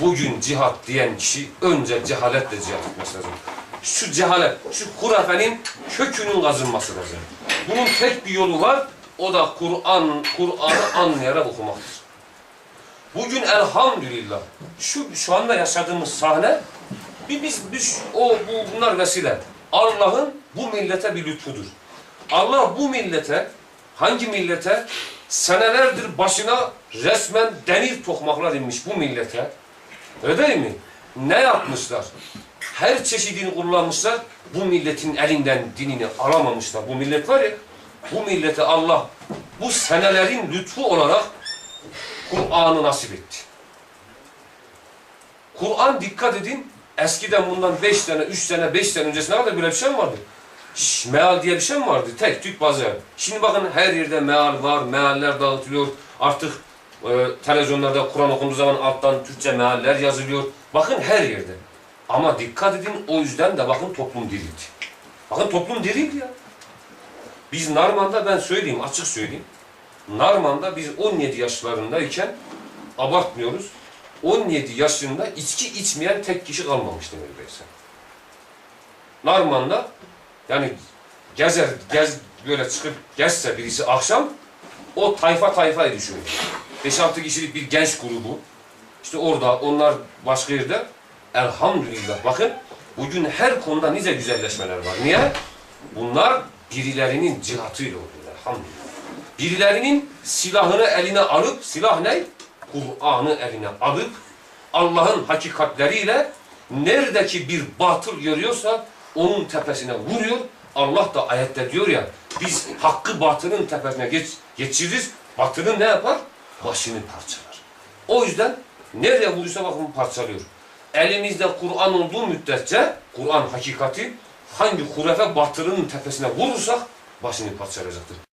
bugün cihat diyen kişi önce cehaletle cihat etmesi lazım. Şu cehalet, şu hurafenin kökünün kazınması lazım. Bunun tek bir yolu var, o da Kur'an, Kur'an'ı anlayarak okumaktır. Bugün elhamdülillah şu şu anda yaşadığımız sahne bir biz, biz o bu, bunlar vesile. Allah'ın bu millete bir lütfudur. Allah bu millete hangi millete senelerdir başına resmen demir tokmaklar inmiş bu millete. Öyle değil mi? Ne yapmışlar? Her çeşidini kullanmışlar. Bu milletin elinden dinini alamamışlar. Bu millet var ya, bu millete Allah bu senelerin lütfu olarak Kur'an'ı nasip etti. Kur'an dikkat edin, eskiden bundan beş sene, üç sene, beş sene öncesine kadar böyle bir şey mi vardı? Şş, meal diye bir şey mi vardı? Tek tük bazı. Şimdi bakın her yerde meal var, mealler dağıtılıyor. Artık e, televizyonlarda Kur'an okunduğu zaman alttan Türkçe mealler yazılıyor. Bakın her yerde. Ama dikkat edin o yüzden de bakın toplum dirildi. Bakın toplum dirildi ya. Biz Narman'da ben söyleyeyim, açık söyleyeyim. Narman'da biz 17 yaşlarındayken abartmıyoruz. 17 yaşında içki içmeyen tek kişi kalmamıştı neredeyse. Narman'da yani gezer, gez böyle çıkıp gezse birisi akşam o tayfa tayfaydı şöyle. 5-6 kişilik bir genç grubu. İşte orada onlar başka yerde elhamdülillah bakın bugün her konuda nice güzelleşmeler var. Niye? Bunlar birilerinin cihatıyla oluyor elhamdülillah. Birilerinin silahını eline alıp, silah ne? Kur'an'ı eline alıp Allah'ın hakikatleriyle neredeki bir batıl görüyorsa onun tepesine vuruyor. Allah da ayette diyor ya biz hakkı batının tepesine geç, geçiririz. Batının ne yapar? Başını parçalar. O yüzden nereye vurursa bakın parçalıyor. Elimizde Kur'an olduğu müddetçe Kur'an hakikati hangi hurefe batılının tepesine vurursak başını parçalayacaktır.